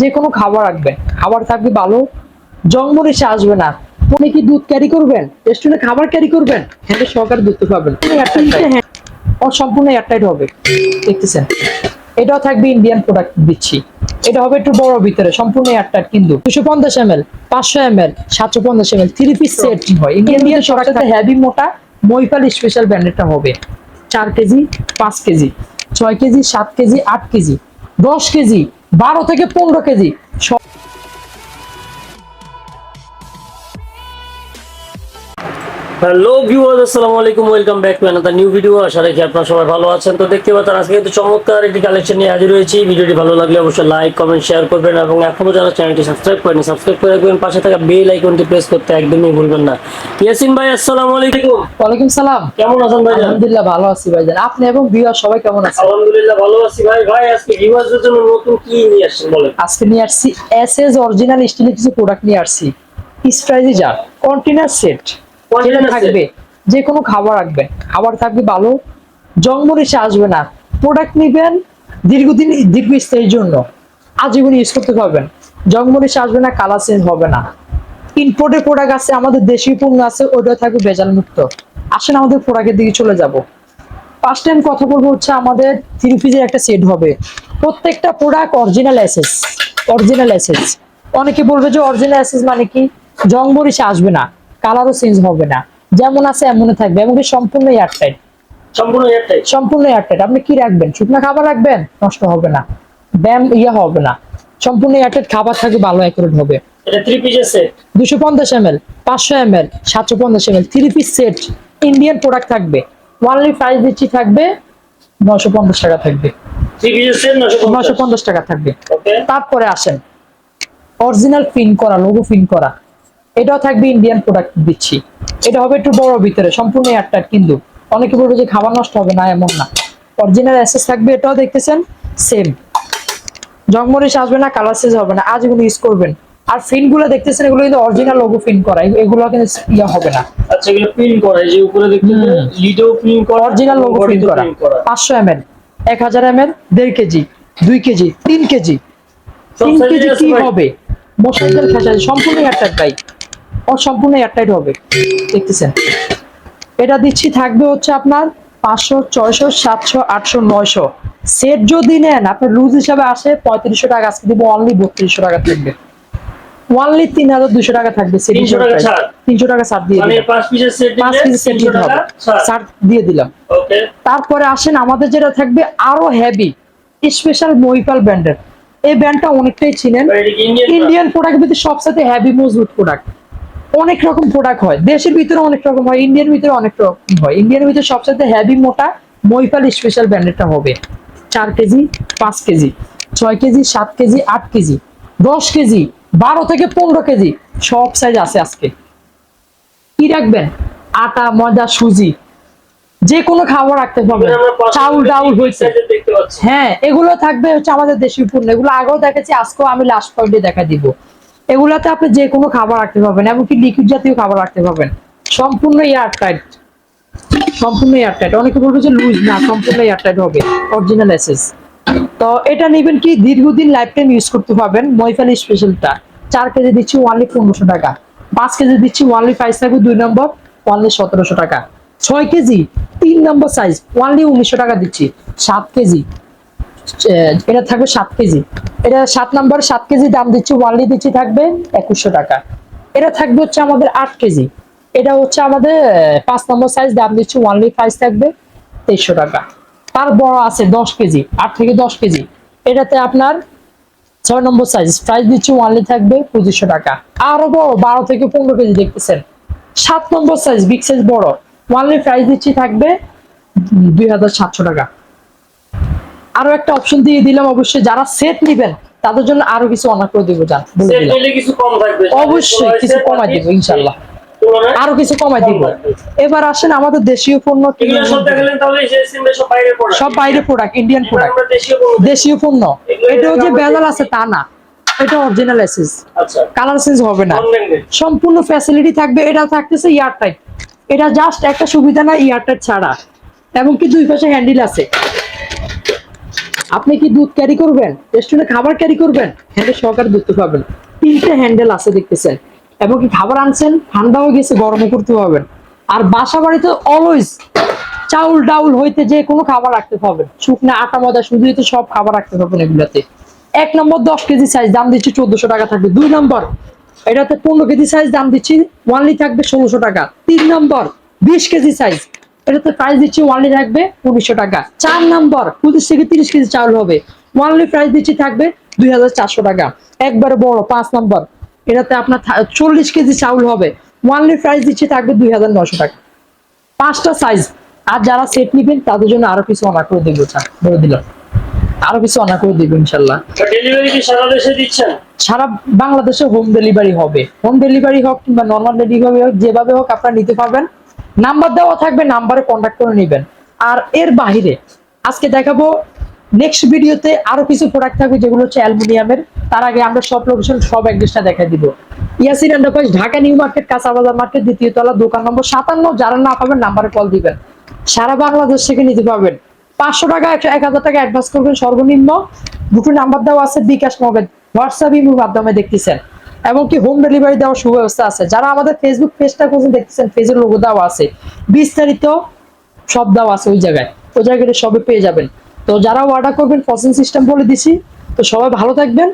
যে কোনো খাবার রাখবেন। খাবার থাকবে ভালো। জংমরিচে আসবে না। আপনি কি দুধ ক্যারি করবেন? রেস্টুরেন্টে খাবার ক্যারি করবেন? হ্যান্ডের সহকারে দুধ পাবেন। ও সম্পূর্ণ এয়ারটাইট হবে। দেখতেছেন? এটাও থাকবে ইন্ডিয়ান প্রোডাক্ট দিচ্ছি। এটা হবে একটু বড় ভিতরে। সম্পূর্ণ এয়ারটাইট কিন্তু। দুশো পঞ্চাশ এম এল পাঁচশো এম এল সাতশো পঞ্চাশ M L three piece set হয়। ইন্ডিয়ান সবসাথে হেভি মোটা মহিপাল স্পেশাল ব্র্যান্ডেরটা হবে। চার কেজি পাঁচ কেজি ছয় কেজি সাত কেজি আট কেজি দশ কেজি বারো থেকে পনেরো কেজি। হ্যালো ভিউয়ার্স আসসালামু আলাইকুম welcome back to another new video আশা রাখি আপনারা সবাই ভালো আছেন। তো দেখতে পাচ্ছেন আজকে কিন্তু চমৎকার একটি কালেকশন নিয়ে হাজির হয়েছি। ভিডিওটি ভালো লাগলে অবশ্যই লাইক কমেন্ট শেয়ার করবেন এবং এখনও যারা চ্যানেলটি সাবস্ক্রাইব করেনি সাবস্ক্রাইব করে রাখবেন। পাশে থাকা বেল আইকনটি প্রেস করতে একদমই ভুলবেন না। ইয়াসিন ভাই আসসালামু আলাইকুম। ওয়ালাইকুম সালাম। কেমন আছেন ভাই আলহামদুলিল্লাহ ভালো আছি ভাইজান। আপনি এবং বিয়ার সবাই কেমন আছেন? আলহামদুলিল্লাহ ভালো আছি ভাই। ভাই আজকে ভিউয়ার্সদের জন্য নতুন কি নিয়ে আসছেন বলেন? আজকে নিয়ে আসছি এস এস অরিজিনাল স্টিলের কিছু প্রোডাক্ট নিয়ে আসছি। স্ট্রাইজি জার কন্টেনার সেট? থাকবে যে কোনো খাবার রাখবেন খাবার থাকবে ভালো জংমরিচে আসবে না। প্রোডাক্ট নিবেন দীর্ঘদিন দীর্ঘস্থায়ীর জন্য। আজীবন ইউজ করতে পারবেন। জংমরিচে আসবে না কালার চেঞ্জ হবে না। ইম্পোর্টের প্রোডাক্ট আছে আমাদের দেশীয় পণ্য আছে ওটা থাকবে ভেজাল মুক্ত আসেন আমাদের প্রোডাক্টের দিকে চলে যাব। ফার্স্ট টাইম কথা বলব হচ্ছে আমাদের থ্রি পিসের একটা সেট হবে। প্রত্যেকটা প্রোডাক্ট অরিজিনাল অ্যাসেস অরিজিনাল অ্যাসেস অনেকে বলবে যে অরিজিনাল অ্যাসেস মানে কি? জং মরিচে আসবে না। কালারও চেঞ্জ হবে না। যেমন আছে এমনই থাকবে এমনকি সম্পূর্ণ এয়ারটাইট সম্পূর্ণ এয়ারটাইট সম্পূর্ণ এয়ারটাইট আপনি কি রাখবেন? শুকনো খাবার রাখবেন? নষ্ট হবে না। ব্যায়াম ইয়ে হবে না। সম্পূর্ণ এয়ারটাইট খাবার থাকবে ভালো অ্যাকুরেট হবে। এটা থ্রি পিসের সেট দুশো পঞ্চাশ এম এল পাঁচশো এম এল সাতশো পঞ্চাশ M L three piece set Indian product থাকবে ওয়ানলি প্রাইস দিচ্ছি থাকবে নশো পঞ্চাশ টাকা থাকবে। নশো পঞ্চাশ? টাকা থাকবে। ওকে তারপরে আসেন। অরিজিনাল ফিন করা লোগো ফিন করা। এটাও থাকবে ইন্ডিয়ান প্রোডাক্ট দিচ্ছি। এটা হবে একটু বড় ভিতরে সম্পূর্ণ এয়ারটাইট কিন্তু। অনেকে বলবে যে খাবার নষ্ট হবে না এমন না। অরিজিনাল অ্যাসেস থাকবে এটাও দেখতেছেন সেম জংমরিচ আসবে না কালার চেঞ্জ হবে না আজ এগুলো ইউজ করবেন। আর ফিনগুলো দেখতেছেন এগুলো কিন্তু অরিজিনাল লোগো ফিন করা এগুলো কিন্তু ইয়ে হবে না। আচ্ছা এগুলো প্রিন্ট করা এই যে উপরে দেখতে হুম। লিডেও করা অরিজিনাল লোগো ফিন করা print করা। পাঁচশো এম এল এক হাজার এম এল দেড় কেজি দুই কেজি তিন কেজি। সব তিন কেজি কি হবে? মশাইদের ফ্যাশন সম্পূর্ণ ভাই। ও সম্পূর্ণ এয়ারটাইট হবে। দেখতেছেন? এটা দিচ্ছি থাকবে হচ্ছে আপনার পাঁচশো ছয়শো সাতশো আটশো নয়শো। সেট যদি নেন আপনার লুজ হিসাবে আসে পঁয়ত্রিশশো টাকা আজকে দিব অনলি বত্রিশশো টাকা থাকবে। ওয়ানলি তিন হাজার দুশো টাকা থাকবে সেট 300 তিনশো টাকা ছাড় দিয়ে মানে দিলাম। পাঁচ পিসের সেট দিতে হবে। ছাড়। দিয়ে দিলাম। তারপরে আসেন আমাদের যেটা থাকবে আরও হেভি স্পেশাল মহিপাল ব্র্যান্ডের এই ব্র্যান্ডটা অনেকটাই চিনেন ইন্ডিয়ান ইন্ডিয়ান প্রোডাক্ট ভিতরে সবসাথে হেভি মজবুত প্রোডাক্ট অনেক রকম প্রোডাক্ট হয়। দেশের ভিতরে অনেক রকম হয় ইন্ডিয়ান ভিতরে অনেক রকম হয়। ইন্ডিয়ান ভিতরে সবসাথে হেভি মোটা মহিপাল স্পেশাল ব্র্যান্ডেরটা হবে। চার কেজি পাঁচ কেজি ছয় কেজি সাত কেজি আট কেজি দশ কেজি বারো থেকে পনেরো কেজি সব সাইজ আছে আজকে। কি রাখবেন? আটা ময়দা সুজি যে কোনো খাবার রাখতে পারবেন। চাউল ডাউল হয়েছে। হ্যাঁ এগুলো থাকবে হচ্ছে আমাদের দেশীয় পণ্য। এগুলো আগেও দেখেছি আজকেও আমি লাস্ট পয়েন্টে দেখা দিব। এগুলাতে আপনি যে কোনো খাবার রাখতে পারবেন এমনকি লিকুইড জাতীয় খাবার রাখতে পারবেন। সম্পূর্ণ এয়ার টাইট সম্পূর্ণ এয়ার টাইট অনেকে বলবে যে লুজ না, সম্পূর্ণ এয়ার টাইট হবে। অরিজিনাল এসেস তো এটা নেবেন কি দীর্ঘদিন লাইফ টাইম ইউজ করতে পারবেন মহিফালি স্পেশালটা চার কেজি দিচ্ছি ওয়ানলি পনেরোশো টাকা। পাঁচ কেজি দিচ্ছি ওয়ানলি ফাইভ থাকবে দুই নম্বর ওয়ানলি সতেরোশো টাকা। ছয় কেজি, তিন নম্বর সাইজ ওয়ানলি উনিশশো টাকা দিচ্ছি। সাত কেজি। এটা থাকবে সাত কেজি। এটা সাত নাম্বার, সাত কেজি দাম দিচ্ছি, ওয়ানলি দিচ্ছি থাকবে একুশশো টাকা। এটা থাকবে হচ্ছে আমাদের আট কেজি। এটা হচ্ছে আমাদের পাঁচ নম্বর সাইজ দাম দিচ্ছি ওয়ানলি প্রাইস থাকবে তেইশশো টাকা। তার বড় আছে দশ কেজি, আট থেকে দশ কেজি। এটাতে আপনার ছয় নম্বর সাইজ প্রাইস দিচ্ছি ওয়ানলি থাকবে পঁচিশশো টাকা। আরও বড় বারো থেকে পনেরো কেজি দেখতেছেন। সাত নম্বর সাইজ বিগ সাইজ বড়। ওয়ানলি প্রাইস দিচ্ছি থাকবে দুই হাজার সাতশো টাকা। আরও একটা অপশন দিয়ে দিলাম অবশ্যই যারা সেট নিবেন তাদের জন্য আরও কিছু অনার করে দিব থাকবে। অবশ্যই কিছু কমাই দিব ইনশাল্লাহ আরও কিছু কমাই দিব। এবার আসেন আমাদের দেশীয় পণ্য সব বাইরে প্রোডাক্ট ইন্ডিয়ান প্রোডাক্ট দেশীয় পণ্য। এটাও যে বেজাল আছে তা না। এটা অরিজিনাল এসেস কালার চেঞ্জ হবে না। সম্পূর্ণ ফ্যাসিলিটি থাকবে। এটা থাকতেছে ইয়ার টাইট এটা জাস্ট একটা সুবিধা না ইয়ার টাইট ছাড়া। এবং কি দুই পাশে হ্যান্ডেল আছে। আপনি কি দুধ ক্যারি করবেন? রেস্টুরেন্টে খাবার ক্যারি করবেন? হ্যান্ডেল সহকারে দুধ পাবেন। তিনটে হ্যান্ডেল আছে দেখতেছেন। এবং কি খাবার আনছেন? ঠান্ডা হয়ে গেছে, গরমও করতে পারবেন। আর বাসা বাড়িতে অলওয়েজ চাউল ডাউল হইতে যে কোনো খাবার রাখতে পারবেন। শুকনো আটা, ময়দা, শুধু তো সব খাবার রাখতে পারবেন এগুলাতে। এক নম্বর দশ কেজি সাইজ দাম দিচ্ছি চোদ্দশো টাকা থাকবে। দুই নম্বর, এটাতে পনেরো কেজি সাইজ দাম দিচ্ছি ওয়ানলি থাকবে ষোলোশো টাকা। তিন নম্বর, বিশ কেজি সাইজ এটাতে প্রাইস দিচ্ছি ওয়ানলি থাকবে উনিশশো টাকা। চার নম্বর পঁচিশ থেকে তিরিশ কেজি চাউল হবে। ওয়ানলি প্রাইস দিচ্ছি থাকবে দুই হাজার চারশো টাকা। একবার বড় পাঁচ নম্বর এটাতে আপনার চল্লিশ কেজি চাউল হবে। ওয়ানলি প্রাইস দিচ্ছি থাকবে দুই টাকা। পাঁচটা সাইজ আর যারা সেট নিবেন তাদের জন্য আরও কিছু অনার করে দেবো বলে দিলাম। আরও কিছু অনার করে দেবো ইনশাল্লাহ। ডেলিভারি কি সারা দেশে দিচ্ছেন সারা বাংলাদেশে হোম ডেলিভারি হবে। হোম ডেলিভারি হোক কিংবা নর্মাল ডেলিভারি হোক যেভাবে হোক আপনারা নিতে পারবেন। নাম্বার দেওয়া থাকবে, নাম্বারে কন্ট্যাক্ট করে নেবেন। আর এর বাহিরে আজকে দেখাবো নেক্সট ভিডিওতে আরও কিছু প্রোডাক্ট থাকবে, যেগুলো হচ্ছে অ্যালুমিনিয়ামের। তার আগে আমরা সব লোকেশন সব অ্যাড্রেসটা দেখাই দিব। Yasin enterprise Dhaka New Market, কাঁচাবাজার market, দ্বিতীয় তলা, দোকান নম্বর সাতান্ন। যারা না পাবেন, নাম্বারে কল দিবেন। সারা বাংলাদেশ থেকে নিতে পারবেন। পাঁচশো টাকা, একশো, এক হাজার টাকা অ্যাডভান্স করবেন সর্বনিম্ন। দুটো নাম্বার দেওয়া আছে বিকাশ নগদ হোয়াটসঅ্যাপ ইমের মাধ্যমে দেখতেছেন। এমনকি হোম ডেলিভারি দেওয়ার সুব্যবস্থা আছে। যারা আমাদের ফেসবুক পেজটা করছেন দেখতেছেন পেজের লোগো দেওয়া আছে, বিস্তারিত সব দেওয়া আছে ওই জায়গায়। ওই জায়গাটা সবে পেয়ে যাবেন। তো যারা অর্ডার করবেন প্রসেস সিস্টেম বলে দিছি। তো সবাই ভালো থাকবেন।